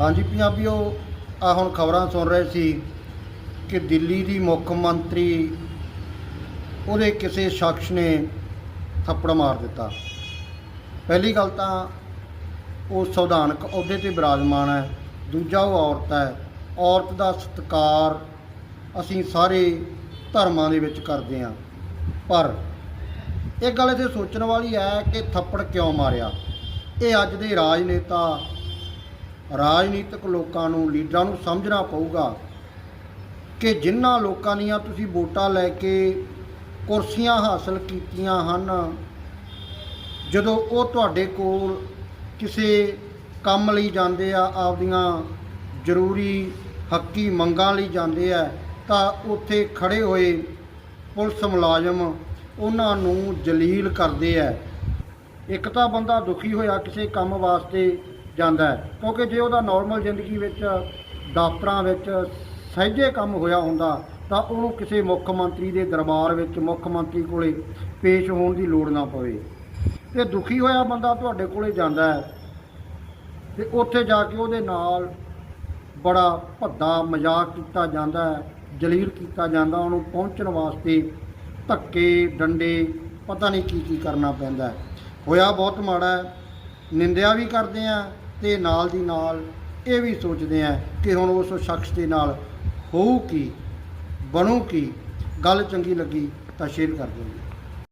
ਹਾਂਜੀ, ਪੰਜਾਬੀਓ ਆ ਹੁਣ ਖਬਰਾਂ ਸੁਣ ਰਹੇ ਸੀ ਕਿ ਦਿੱਲੀ ਦੀ ਮੁੱਖ ਮੰਤਰੀ ਉਹਦੇ ਕਿਸੇ ਸ਼ਖਸ ਨੇ ਥੱਪੜ ਮਾਰ ਦਿੱਤਾ। ਪਹਿਲੀ ਗੱਲ ਤਾਂ ਉਹ ਸੰਵਿਧਾਨਕ ਅਹੁਦੇ ਤੇ ਬਿਰਾਜਮਾਨ ਹੈ, ਦੂਜਾ ਉਹ ਔਰਤ ਹੈ। ਔਰਤ ਦਾ ਸਤਿਕਾਰ ਅਸੀਂ ਸਾਰੇ ਧਰਮਾਂ ਦੇ ਵਿੱਚ ਕਰਦੇ ਹਾਂ। ਪਰ ਇਹ ਗੱਲ ਇੱਥੇ ਸੋਚਣ ਵਾਲੀ ਹੈ ਕਿ ਥੱਪੜ ਕਿਉਂ ਮਾਰਿਆ? ਇਹ ਅੱਜ ਦੇ ਰਾਜਨੇਤਾ ਰਾਜਨੀਤਿਕ ਲੋਕਾਂ ਨੂੰ, ਲੀਡਰਾਂ ਨੂੰ ਸਮਝਣਾ ਪਊਗਾ ਕਿ ਜਿਨ੍ਹਾਂ ਲੋਕਾਂ ਦੀਆਂ ਤੁਸੀਂ ਵੋਟਾਂ ਲੈ ਕੇ ਕੁਰਸੀਆਂ ਹਾਸਲ ਕੀਤੀਆਂ ਹਨ, ਜਦੋਂ ਉਹ ਤੁਹਾਡੇ ਕੋਲ ਕਿਸੇ ਕੰਮ ਲਈ ਜਾਂਦੇ ਆ, ਆਪਦੀਆਂ ਜ਼ਰੂਰੀ ਹੱਕੀ ਮੰਗਾਂ ਲਈ ਜਾਂਦੇ ਆ, ਤਾਂ ਉੱਥੇ ਖੜੇ ਹੋਏ ਪੁਲਿਸ ਮੁਲਾਜ਼ਮ ਉਹਨਾਂ ਨੂੰ ਜਲੀਲ ਕਰਦੇ ਆ। ਇੱਕ ਤਾਂ ਬੰਦਾ ਦੁਖੀ ਹੋਇਆ ਕਿਸੇ ਕੰਮ ਵਾਸਤੇ ਜਾਂਦਾ ਹੈ। ਕਿਉਂਕਿ ਜੇ ਉਹਦਾ ਨਾਰਮਲ ਜ਼ਿੰਦਗੀ ਵਿੱਚ ਦਫ਼ਤਰਾਂ ਵਿੱਚ ਸਹਿਜੇ ਕੰਮ ਹੋਇਆ ਹੁੰਦਾ, ਤਾਂ ਉਹਨੂੰ ਕਿਸੇ ਮੁੱਖ ਮੰਤਰੀ ਦੇ ਦਰਬਾਰ ਵਿੱਚ, ਮੁੱਖ ਮੰਤਰੀ ਕੋਲੇ ਪੇਸ਼ ਹੋਣ ਦੀ ਲੋੜ ਨਾ ਪਵੇ। ਤੇ ਦੁਖੀ ਹੋਇਆ ਬੰਦਾ ਤੁਹਾਡੇ ਕੋਲੇ ਜਾਂਦਾ ਹੈ ਤੇ ਉੱਥੇ ਜਾ ਕੇ ਉਹਦੇ ਨਾਲ ਬੜਾ ਭੱਦਾ ਮਜ਼ਾਕ ਕੀਤਾ ਜਾਂਦਾ ਹੈ, ਜਲੀਲ ਕੀਤਾ ਜਾਂਦਾ, ਉਹਨੂੰ ਪਹੁੰਚਣ ਵਾਸਤੇ ਧੱਕੇ, ਡੰਡੇ, ਪਤਾ ਨਹੀਂ ਕੀ ਕੀ ਕਰਨਾ ਪੈਂਦਾ ਹੋਇਆ ਬਹੁਤ ਮਾੜਾ ਨਿੰਦਿਆ ਵੀ ਕਰਦੇ ਆ ਤੇ ਨਾਲ ਦੀ ਨਾਲ ਇਹ ਵੀ ਸੋਚਦੇ ਆ ਕਿ ਹੁਣ ਉਸ ਸ਼ਖਸ ਦੇ ਨਾਲ ਹੋਊ ਕੀ, ਬਣੂ ਕੀ, ਗੱਲ ਚੰਗੀ ਲੱਗੀ ਤਾਂ ਸ਼ੇਅਰ ਕਰ ਦਿਓ